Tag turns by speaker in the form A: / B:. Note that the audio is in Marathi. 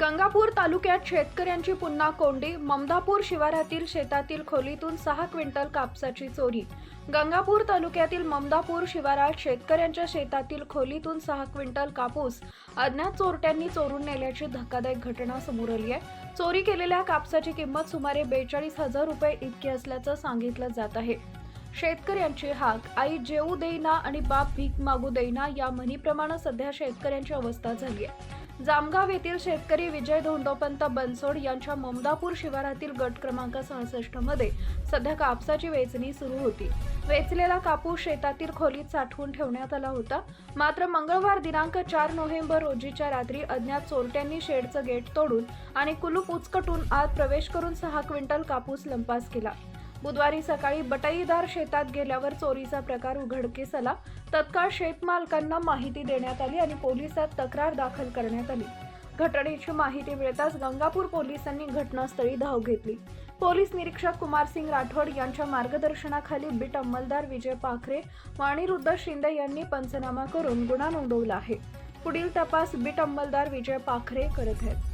A: गंगापूर तालुक्यात शेतकऱ्यांची पुन्हा कोंडी. ममदापूर शिवारातील शेतातील खोलीतून सहा क्विंटल कापसाची चोरी. गंगापूर तालुक्यातील ममदापूर शिवारात शेतकऱ्यांच्या शेतातील खोलीतून सहा क्विंटल कापूस. अज्ञात चोरट्यांनी चोरून नेल्याची धक्कादायक घटना समोर आली आहे. चोरी केलेल्या कापसाची किंमत सुमारे बेचाळीस हजार रुपये इतकी असल्याचं सांगितलं जात आहे. शेतकऱ्यांची हाक. आई जेऊ देईना आणि बाप भीक मागू देईना या म्हणीप्रमाणे सध्या शेतकऱ्यांची अवस्था झाली आहे. जामगाव येथील शेतकरी विजय धोंडोपंत बनसोड यांच्या ममदापूर शिवारातील गट क्रमांक सहासष्टमध्ये सध्या कापसाची वेचणी सुरू होती. वेचलेला कापूस शेतातील खोलीत साठवून ठेवण्यात आला होता. मात्र मंगळवार दिनांक चार नोव्हेंबर रोजीच्या रात्री अज्ञात चोरट्यांनी शेडचं गेट तोडून आणि कुलूप उचकटून आत प्रवेश करून सहा क्विंटल कापूस लंपास केला. बुधवारी सकाळी बटईदार शेतात गेल्यावर चोरीचा प्रकार उघडकीस आला तत्काळ शेतमालकांना माहिती देण्यात आली आणि पोलिसात तक्रार दाखल करण्यात आली. घटनेची माहिती मिळताच गंगापूर पोलिसांनी घटनास्थळी धाव घेतली. पोलीस निरीक्षक कुमारसिंग राठोड यांच्या मार्गदर्शनाखाली बीट अंमलदार विजय पाखरे व अनिरुद्ध शिंदे यांनी पंचनामा करून गुन्हा नोंदवला आहे. पुढील तपास बीट अंमलदार विजय पाखरे करत आहेत.